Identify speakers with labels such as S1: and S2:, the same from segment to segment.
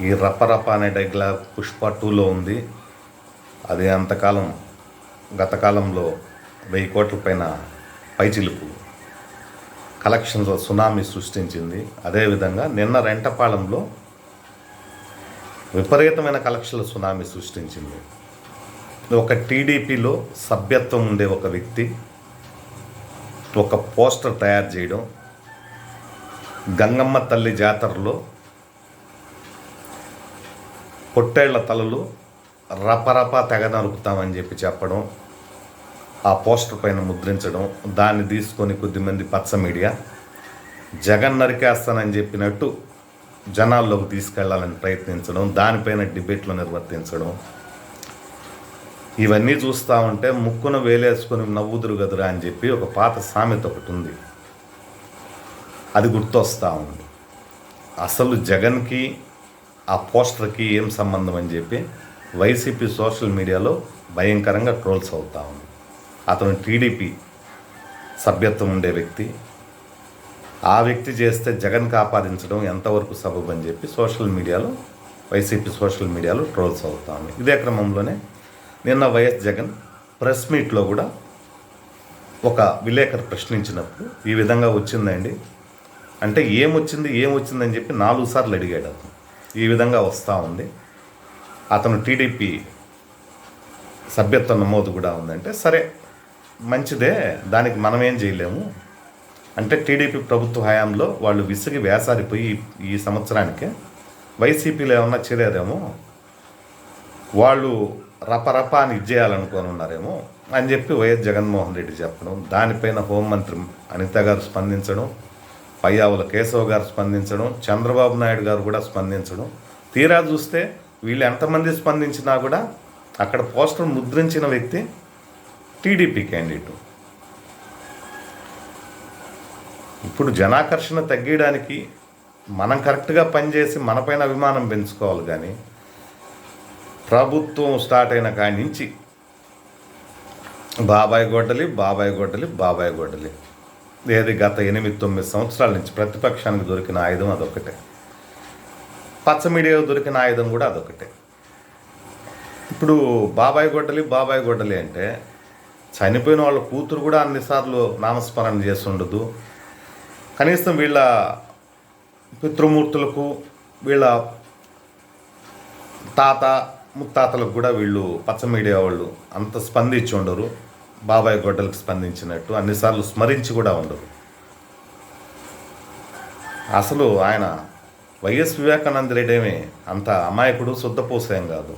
S1: ఈ రపరప అనే డైగ్లా పుష్ప టూలో ఉంది. అది అంతకాలం గతకాలంలో వెయ్యి కోట్ల పైన పైచిలుపు కలెక్షన్లో సునామీ సృష్టించింది. అదేవిధంగా నిన్న రెంటపాళెంలో విపరీతమైన కలెక్షన్ల సునామీ సృష్టించింది. ఒక టీడీపీలో సభ్యత్వం ఉండే ఒక వ్యక్తి ఒక పోస్టర్ తయారు చేయడం గంగమ్మ తల్లి జాతరలో పొట్టేళ్ళ తలలు రపరప తెగ నరుకుతామని చెప్పి చెప్పడం ఆ పోస్టర్ పైన ముద్రించడం దాన్ని తీసుకొని కొద్దిమంది పచ్చ మీడియా జగన్ నరికేస్తానని చెప్పినట్టు జనాల్లోకి తీసుకెళ్ళాలని ప్రయత్నించడం దానిపైన డిబేట్లు నిర్వర్తించడం. ఇవన్నీ చూస్తూ ఉంటే ముక్కున వేలేసుకొని నవ్వుదురు గదురా అని చెప్పి ఒక పాత సామెత ఒకటి ఉంది. అది గుర్తొస్తూ ఉంది. అసలు జగన్కి ఆ పోస్టర్కి ఏం సంబంధం అని చెప్పి వైసీపీ సోషల్ మీడియాలో భయంకరంగా ట్రోల్స్ అవుతా ఉంది. అతను టీడీపీ సభ్యత్వం ఉండే వ్యక్తి. ఆ వ్యక్తి చేస్తే జగన్కి ఆపాదించడం ఎంతవరకు సబబు అని చెప్పి సోషల్ మీడియాలో వైసీపీ సోషల్ మీడియాలో ట్రోల్స్ అవుతా ఉంది. ఇదే క్రమంలోనే నిన్న వైఎస్ జగన్ ప్రెస్ మీట్లో కూడా ఒక విలేకరు ప్రశ్నించినప్పుడు ఈ విధంగా వచ్చిందండి. అంటే ఏమొచ్చింది ఏమొచ్చిందని చెప్పి నాలుగు సార్లు అడిగాడు అతను. ఈ విధంగా వస్తూ ఉంది. అతను టీడీపీ సభ్యత్వ నమోదు కూడా ఉందంటే సరే మంచిదే దానికి మనం ఏం చేయలేము. అంటే టీడీపీ ప్రభుత్వ హయాంలో వాళ్ళు విసిగి వేసారిపోయి ఈ సంవత్సరానికి. వైసీపీలో ఏమన్నా చేరేదేమో? వాళ్ళు రపరప అని ఇచ్చేయాలనుకొని ఉన్నారేమో అని చెప్పి వైఎస్ జగన్మోహన్ రెడ్డి చెప్పడం దానిపైన హోంమంత్రి అనిత గారు స్పందించడం పయ్యావుల కేశవ్ గారు స్పందించడం చంద్రబాబు నాయుడు గారు కూడా స్పందించడం. తీరా చూస్తే వీళ్ళు ఎంతమంది స్పందించినా కూడా అక్కడ పోస్టర్ ముద్రించిన వ్యక్తి టీడీపీ క్యాండిడేట్. ఇప్పుడు జనాకర్షణ తగ్గించడానికి మనం కరెక్ట్గా పనిచేసి మనపైన అభిమానం పెంచుకోవాలి కానీ ప్రభుత్వం స్టార్ట్ అయిన కాడి నుంచి బాబాయ్ గొడ్డలి బాబాయ్ గొడ్డలి బాబాయ్ గొడ్డలి. ఏది గత ఎనిమిది తొమ్మిది సంవత్సరాల నుంచి ప్రతిపక్షానికి దొరికిన ఆయుధం అదొకటే పచ్చ మీడియా దొరికిన ఆయుధం కూడా అదొకటే ఇప్పుడు బాబాయ్ గొడ్డలి బాబాయ్ గొడ్డలి అంటే చనిపోయిన వాళ్ళ కూతురు కూడా అన్నిసార్లు నామస్మరణ చేసి ఉండదు. కనీసం వీళ్ళ పితృమూర్తులకు వీళ్ళ తాత ముత్తాతలకు కూడా వీళ్ళు పచ్చ మీడియా వాళ్ళు అంత స్పందించి ఉండరు. బాబాయ్ గొడ్డలకు స్పందించినట్టు అన్నిసార్లు స్మరించి కూడా ఉండరు అసలు ఆయన వైఎస్ వివేకానంద రెడ్డి అంత అమాయకుడు శుద్ధపూసేం కాదు.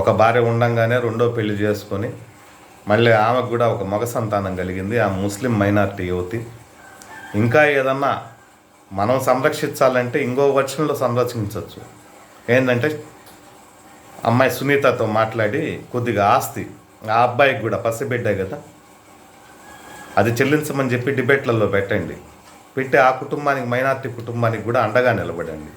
S1: ఒక భార్య ఉండంగానే రెండో పెళ్ళి చేసుకొని మళ్ళీ ఆమెకు కూడా ఒక మగ సంతానం కలిగింది. ఆ ముస్లిం మైనారిటీ యువతి. ఇంకా ఏదన్నా మనం సంరక్షించాలంటే ఇంకో వర్షంలో సంరక్షించవచ్చు ఏంటంటే అమ్మాయి సునీతతో మాట్లాడి కొద్దిగా ఆస్తి ఆ అబ్బాయికి కూడా పసిబిడ్డే కదా. అది చెల్లించమని చెప్పి డిబేట్లలో పెట్టండి. పెట్టి ఆ కుటుంబానికి మైనార్టీ కుటుంబానికి కూడా అండగా నిలబడండి.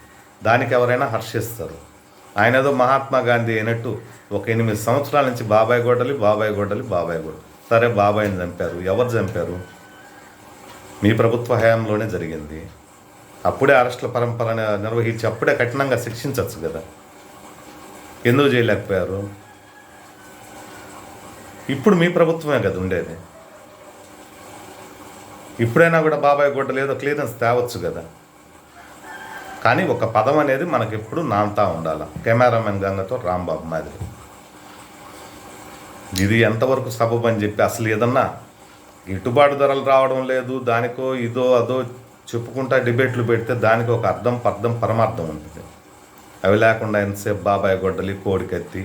S1: దానికి ఎవరైనా హర్షిస్తారు. ఆయన ఏదో మహాత్మా గాంధీ అయినట్టు ఒక ఎనిమిది సంవత్సరాల నుంచి బాబాయ్ గొడ్డలి బాబాయ్ గొడ్డలి బాబాయ్ గొడ్డలి సరే బాబాయ్ని చంపారు. ఎవరు చంపారు? మీ ప్రభుత్వ హయాంలోనే జరిగింది. అప్పుడే అరెస్టుల పరంపర నిర్వహించి అప్పుడే కఠినంగా శిక్షించవచ్చు కదా. ఎందుకు చేయలేకపోయారు ఇప్పుడు మీ ప్రభుత్వమే కదా ఉండేది. ఇప్పుడైనా కూడా బాబాయ్ గుడ్డలు ఏదో క్లియరెన్స్ తేవచ్చు కదా. కానీ ఒక పదం అనేది మనకి ఎప్పుడు నాంతా ఉండాలి. కెమెరామెన్ గంగతో రాంబాబు మాదిరి. ఇది ఎంతవరకు సబబని అని చెప్పి అసలు ఏదన్నా గిట్టుబాటు ధరలు రావడం లేదు దానికో ఇదో అదో చెప్పుకుంటా డిబేట్లు పెడితే దానికి ఒక అర్థం పర్థం పరమార్థం ఉంటుంది. అవి లేకుండా ఎంతసేపు బాబాయ్ గొడ్డలి కోడికెత్తి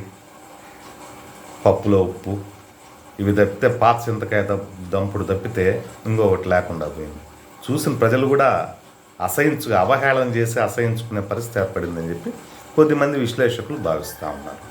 S1: పప్పులో ఉప్పు ఇవి తప్పితే పాత చింతకాయ దంపుడు తప్పితే ఇంకొకటి లేకుండా పోయింది. చూసిన ప్రజలు కూడా అసహించు అవహేళన చేసి అసహించుకునే పరిస్థితి ఏర్పడిందని చెప్పి కొద్దిమంది విశ్లేషకులు భావిస్తూ ఉన్నారు.